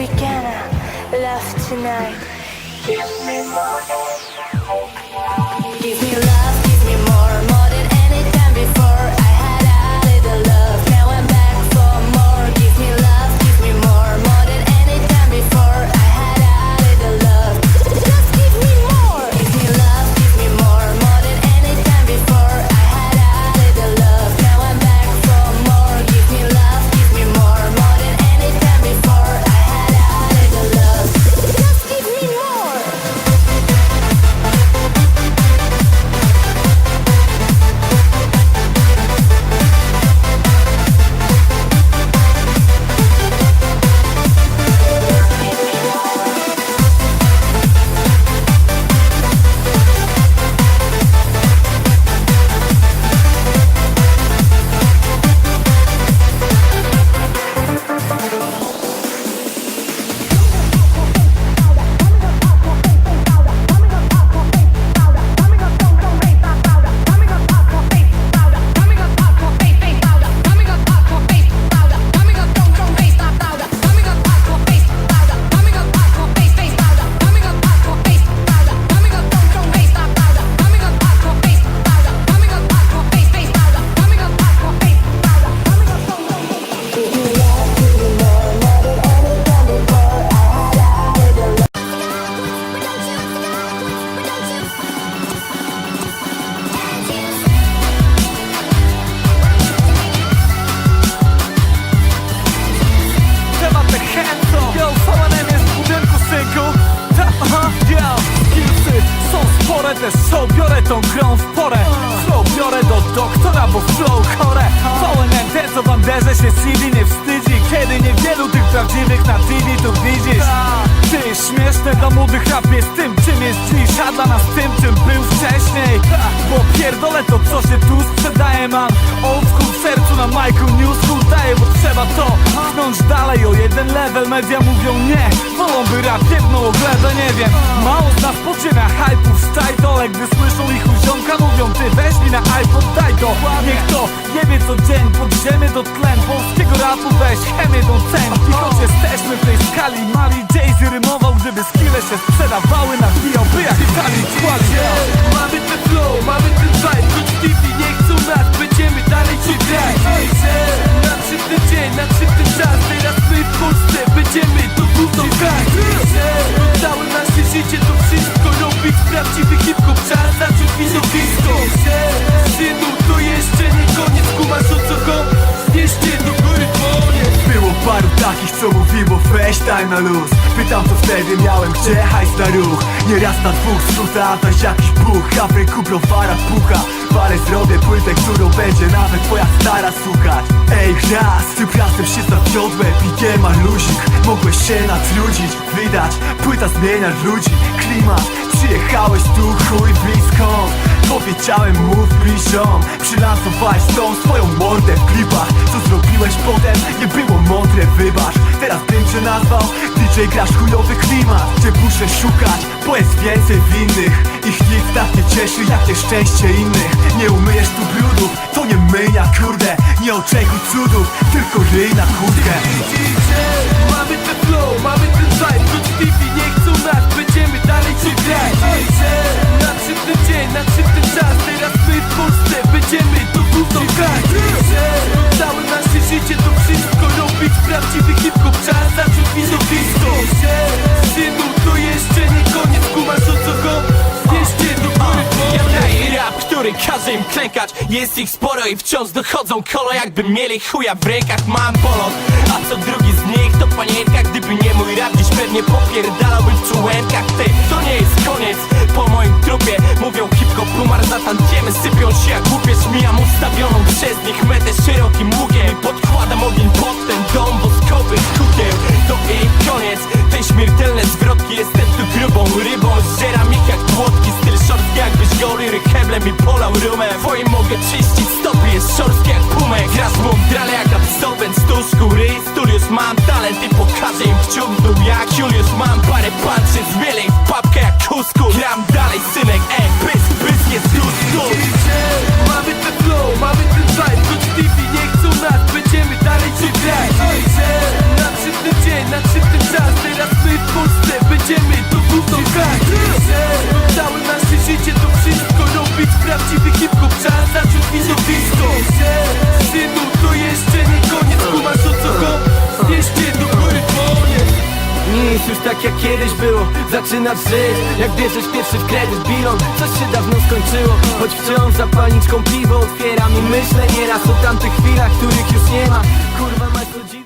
we gonna love tonight. Give me more. Też show Biorę tą grą w porę. Flow biorę do doktora, bo flow chore. NT, co w Anderze się CD nie wstydzi. Kiedy niewielu tych prawdziwych na TV tu widzisz. Ty, śmieszne dla młodych rap jest tym, school daje, bo trzeba to Pchnąć dalej. O jeden level Media mówią nie. Wolą rap jedną o glebę, nie wiem. Mało z nas podziemia hype'ów z dole Gdy słyszą ich ziomka mówią Ty weź mi na iPod, daj to Niech to nie wie co dzień Pod ziemię do tlen. Polskiego rapu weź chemię do cen. I choć jesteśmy w tej skali. Mali Jay-Z rymował Gdyby skille się sprzedawały Nawijałby weź na luz. Pytam co wtedy miałem, gdzie hajs na ruch? Nieraz na dwóch zrzuta, toś jakiś buch Afryku browara pucha. Parę zrobię płytę, którą będzie nawet twoja stara słuchać. Ej raz, tym razem się zawiodłem i nie ma luzik. Mogłeś się natrudzić, wydać. Płyta zmienia ludzi, klimat Przyjechałeś tu chuj blisko. Powiedziałem mów bliżą Przylansowałeś tą swoją mordę w klipach. Co zrobiłeś potem? Nie było mądre wybacz. Teraz bym cię nazwał DJ grasz chujowy klimat. Gdzie muszę szukać, bo jest więcej winnych. Ich nic tak nie cieszy jak nieszczęście innych. Nie umyjesz tu brudów, to nie myja kurde. Nie oczekuj cudów, tylko ryj na kurtkę każe im klękać. Jest ich sporo i wciąż dochodzą kolo Jakby mieli chuja w rękach, mam polot A co drugi z nich to panienka. Gdyby nie mój rap, dziś pewnie popierdalałbym w czułenkach Ty, to nie jest koniec. Po moim trupie Mówią hip-hop, umar zatantiemy Sypią się jak łupiec, mijam ustawioną przez nich Metę szerokim łukiem gory rycheblem i polał rumem Twoim mogę czyścić stopy, jest szorstki jak pumek. Grasz mądrale jak absolwent stu skóry Studios mam talent i pokażę im kciuk w dół jak Julius Mam parę panczy, zmielej w papkę kiedyś było. Zaczynasz żyć, jak bierzesz pierwszy w kredyt bilon. Coś się dawno skończyło, choć wciąż zapalniczką piwo otwieram I myślę nieraz o tamtych chwilach, których już nie ma. Kurwa mać to dziwne